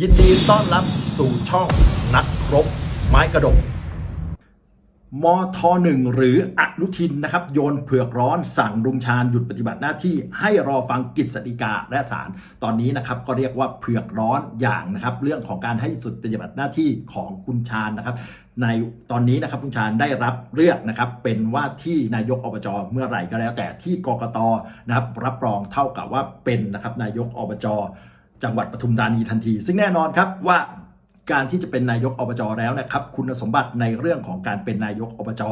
ยินดีต้อนรับสู่ช่องนักรบ ไม้กระดกมทหนึ่งหรืออนุทินนะครับ โยนเผือกร้อนสั่งลุงชาญหยุดปฏิบัติหน้าที่ให้รอฟังกฤษฎีกาและศาลตอนนี้นะครับก็เรียกว่าเผือกร้อนอย่างนะครับ เรื่องของการให้หยุดปฏิบัติหน้าที่ของคุณชาญนะครับ ในตอนนี้นะครับคุณชาญได้รับเลือกนะครับ เป็นว่าที่นายกอบจเมื่อไหร่ก็แล้วแต่ที่กกตนะครับ รับรองเท่ากับว่าเป็นนะครับนายกอบจ จังหวัดปทุมธานีทันที ซึ่งแน่นอนครับว่าการที่จะเป็นนายกอบจแล้วนะครับ คุณสมบัติในเรื่องของการเป็นนายกอบจ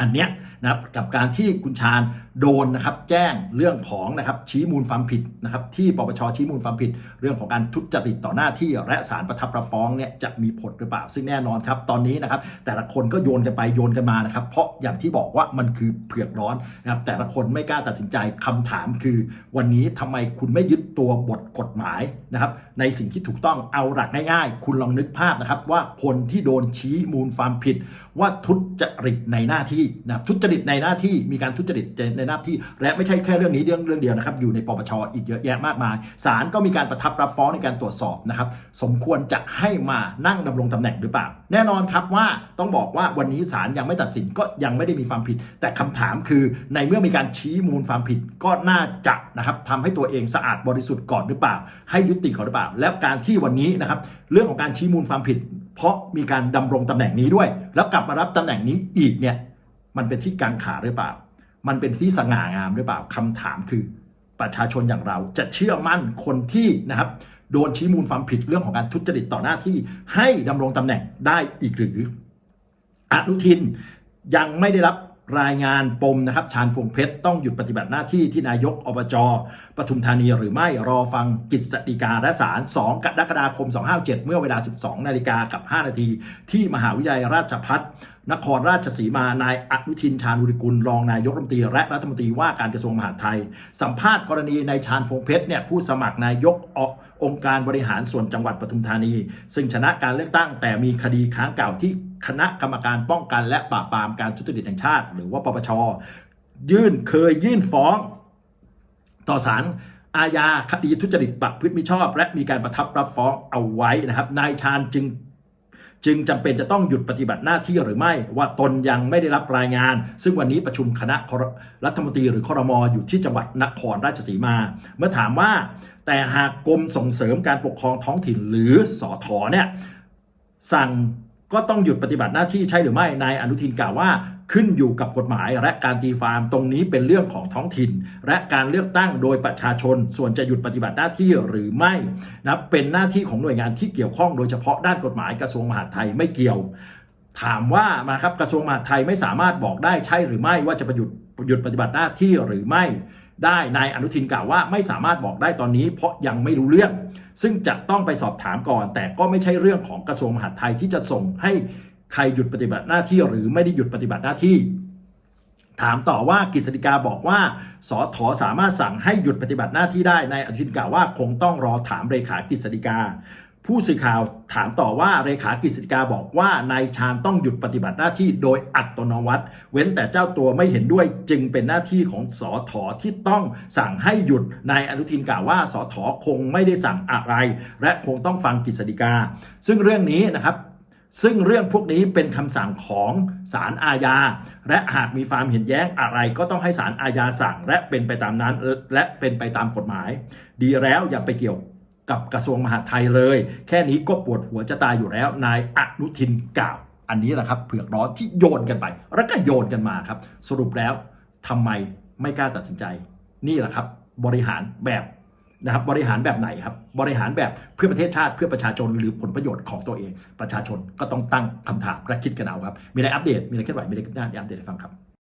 อันเนี้ยนะครับกับการที่คุณชาญโดนนะครับแจ้งเรื่องของนะครับชี้มูลความผิดนะครับที่ปปชชี้มูลความผิด เรื่องของการทุจริตต่อหน้าที่และสารประทับปรับฟ้องเนี่ยจะมีผลหรือเปล่า ซึ่งแน่นอนครับตอนนี้นะครับแต่ละคนก็โยนกันไปโยนกันมานะครับเพราะอย่างที่บอกว่ามันคือเผือกร้อนนะครับแต่ละคนไม่กล้าตัดสินใจคำถามคือ วันนี้ทำไมคุณไม่ยึดตัวบทกฎหมายนะครับในสิ่งที่ถูกต้องเอาหลักง่ายๆ คุณลองนึกภาพนะครับว่าคนที่โดนชี้มูลความผิด ว่าทุจริตในหน้าที่นะทุจริตในหน้าที่มีการทุจริตในหน้าที่ และไม่ใช่แค่เรื่องนี้เรื่องเรื่องเดียวนะครับ อยู่ในปปชอีกเยอะแยะมากมายศาลก็มีการประทับรับฟ้องในการตรวจสอบนะครับ สมควรจะให้มานั่งดำรงตำแหน่งหรือเปล่า แน่นอนครับว่าต้องบอกว่าวันนี้ศาลยังไม่ตัดสินก็ยังไม่ได้มีความผิด แต่คำถามคือในเมื่อมีการชี้มูลความผิดก็น่าจะนะครับทำให้ตัวเองสะอาดบริสุทธิ์ก่อนหรือเปล่า ให้ยุติก่อนหรือเปล่า แล้วการที่วันนี้นะครับเรื่องของการชี้มูลความผิด เพราะมีการดำรงตำแหน่งนี้ด้วย แล้วกลับมารับตำแหน่งนี้อีกเนี่ย มันเป็นที่กังขาหรือเปล่า มันเป็นที่สง่างามหรือเปล่าคำถามคือประชาชนอย่างเราจะเชื่อมั่นคนที่นะครับโดนชี้มูลความผิดเรื่องของการทุจริตต่อหน้าที่ให้ดำรงตำแหน่งได้อีกหรือ อนุทินยังไม่ได้รับรายงานปมนะครับชาญพงเพชรต้องหยุดปฏิบัติหน้าที่ที่นายกอบจปทุมธานีหรือไม่รอฟังกฤษฎีกาและศาล2กรกฎาคม 257 เมื่อเวลา 12 นาฬิกากับ 5 นาที ที่มหาวิทยาลัยราชภัฏ นครราชสีมานายอนุทินชาญวุฒิกุลรองนายกรัฐมนตรีและรัฐมนตรีว่าการกระทรวงมหาดไทย สัมภาษณ์กรณีนายชาญพงเพชรเนี่ยผู้สมัครนายกอองค์การบริหารส่วนจังหวัดปทุมธานี ซึ่งชนะการเลือกตั้งแต่มีคดีค้างเก่าที่คณะกรรมการป้องกันและปราบปรามการทุจริตแห่งชาติ หรือว่าปปชยื่นเคยยื่นฟ้อง ต่อศาลอาญาคดีทุจริตประพฤติมิชอบ และมีการประทับรับฟ้องเอาไว้นะครับ นายชาญจึง จึงจำเป็นจะต้องหยุดปฏิบัติหน้าที่หรือไม่ว่าตนยังไม่ได้รับรายงาน ซึ่งวันนี้ประชุมคณะรัฐมนตรีหรือครมอยู่ที่จังหวัดนครราชสีมา เมื่อถามว่า แต่หากกรมส่งเสริมการปกครองท้องถิ่นหรือสอทอเนี่ยสั่งก็ต้องหยุดปฏิบัติหน้าที่ใช่หรือไม่นายอนุทินกล่าวว่า ขึ้นอยู่กับกฎหมายและการตีฟาร์มตรงนี้เป็นเรื่องของท้องถิ่น และการเลือกตั้งโดยประชาชน ส่วนจะหยุดปฏิบัติหน้าที่หรือไม่นะเป็นหน้าที่ของหน่วยงานที่เกี่ยวข้องโดยเฉพาะด้านกฎหมายกระทรวงมหาดไทยไม่เกี่ยว ถามว่ามาครับกระทรวงมหาดไทยไม่สามารถบอกได้ใช่หรือไม่ว่าจะประยุดหยุดปฏิบัติหน้าที่หรือไม่ ได้นายอนุทินกล่าวว่าไม่สามารถบอกได้ตอนนี้ เพราะยังไม่รู้เรื่อง ซึ่งจะต้องไปสอบถามก่อน แต่ก็ไม่ใช่เรื่องของกระทรวงมหาดไทยที่จะส่งให้ ใครหยุดปฏิบัติหน้าที่หรือไม่ได้หยุดปฏิบัติหน้าที่ ถามต่อว่ากฤษฎีกาบอกว่าสอถอสามารถสั่งให้หยุดปฏิบัติหน้าที่ได้ในอนุทินกล่าวว่าคงต้องรอถามเลขากฤษฎีกา ผู้สื่อข่าวถามต่อว่าเลขากฤษฎีกาบอกว่านายชาญต้องหยุดปฏิบัติหน้าที่โดยอัตโนมัติ เว้นแต่เจ้าตัวไม่เห็นด้วยจึงเป็นหน้าที่ของสอถอที่ต้องสั่งให้หยุดนายอนุทินกล่าวว่าสอถอคงไม่ได้สั่งอะไร และคงต้องฟังกฤษฎีกา ซึ่งเรื่องนี้นะครับ ซึ่งเรื่องพวกนี้เป็นคำสั่งของศาลอาญา และหากมีความเห็นแย้งอะไรก็ต้องให้ศาลอาญาสั่ง และเป็นไปตามนั้นและเป็นไปตามกฎหมาย ดีแล้วอย่าไปเกี่ยวกับกระทรวงมหาดไทยเลย แค่นี้ก็ปวดหัวจะตายอยู่แล้ว นายอนุทินกล่าว อันนี้แหละครับเผือกร้อนที่โยนกันไป แล้วก็โยนกันมาครับ สรุปแล้วทำไมไม่กล้าตัดสินใจ นี่แหละครับ บริหารแบบ นะครับบริหารแบบไหนครับ บริหารแบบเพื่อประเทศชาติเพื่อประชาชนหรือผลประโยชน์ของตัวเอง ประชาชนก็ต้องตั้งคำถามและคิดกันเอาครับ มีอะไรอัปเดตมีอะไรเคลื่อนไหวมีอะไรขึ้นหน้าอัปเดตให้ฟังครับ